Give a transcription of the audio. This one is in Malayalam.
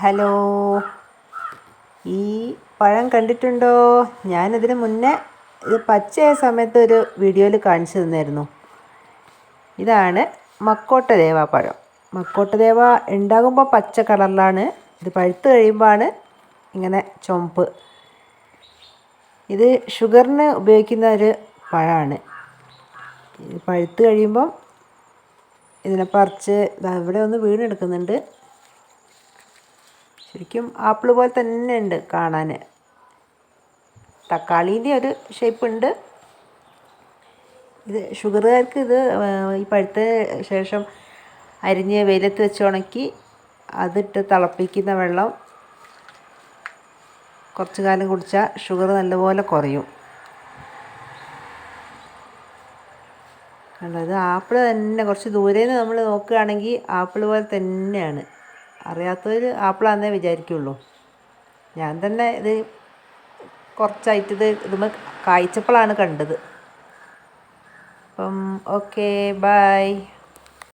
ഹലോ. ഈ പഴം കണ്ടിട്ടുണ്ടോ? ഞാനതിന് മുന്നേ ഇത് പച്ചയായ സമയത്ത് ഒരു വീഡിയോയിൽ കാണിച്ചു തന്നായിരുന്നു ഇതാണ് മക്കോട്ടദേവ പഴം. മക്കോട്ടദേവ ഉണ്ടാകുമ്പോൾ പച്ച കളറിലാണ്. ഇത് പഴുത്ത് കഴിയുമ്പോഴാണ് ഇങ്ങനെ ചുമപ്പ് ഇത് ഷുഗറിന് ഉപയോഗിക്കുന്ന ഒരു പഴമാണ്. ഇത് പഴുത്ത് കഴിയുമ്പം ഇതിനെ പറിച്ച് ഇവിടെ ഒന്ന് വീണെടുക്കുന്നുണ്ട്. ശരിക്കും ആപ്പിൾ പോലെ തന്നെ ഉണ്ട് കാണാൻ. തക്കാളീന്റെ ഒരു ഷേപ്പ് ഉണ്ട്. ഇത് ഷുഗറുകാർക്ക് ഇത് ഈ പഴുത്ത ശേഷം അരിഞ്ഞ് വെയിലത്ത് വെച്ച് ഉണക്കി അതിട്ട് തിളപ്പിക്കുന്ന വെള്ളം കുറച്ച് കാലം കുടിച്ചാൽ ഷുഗർ നല്ലപോലെ കുറയും. കണ്ടോ? ആപ്പിൾ തന്നെ കുറച്ച് ദൂരെ നിന്ന് നമ്മൾ നോക്കുകയാണെങ്കിൽ ആപ്പിൾ പോലെ തന്നെയാണ്. അറിയാത്തവർ ആപ്പിളാന്നേ വിചാരിക്കുള്ളൂ. ഞാൻ തന്നെ ഇത് കുറച്ചായിട്ട് ഇത് ഇതുമ്മ കായ്ച്ചപ്പോഴാണ് കണ്ടത്. അപ്പം ഓക്കേ ബായ്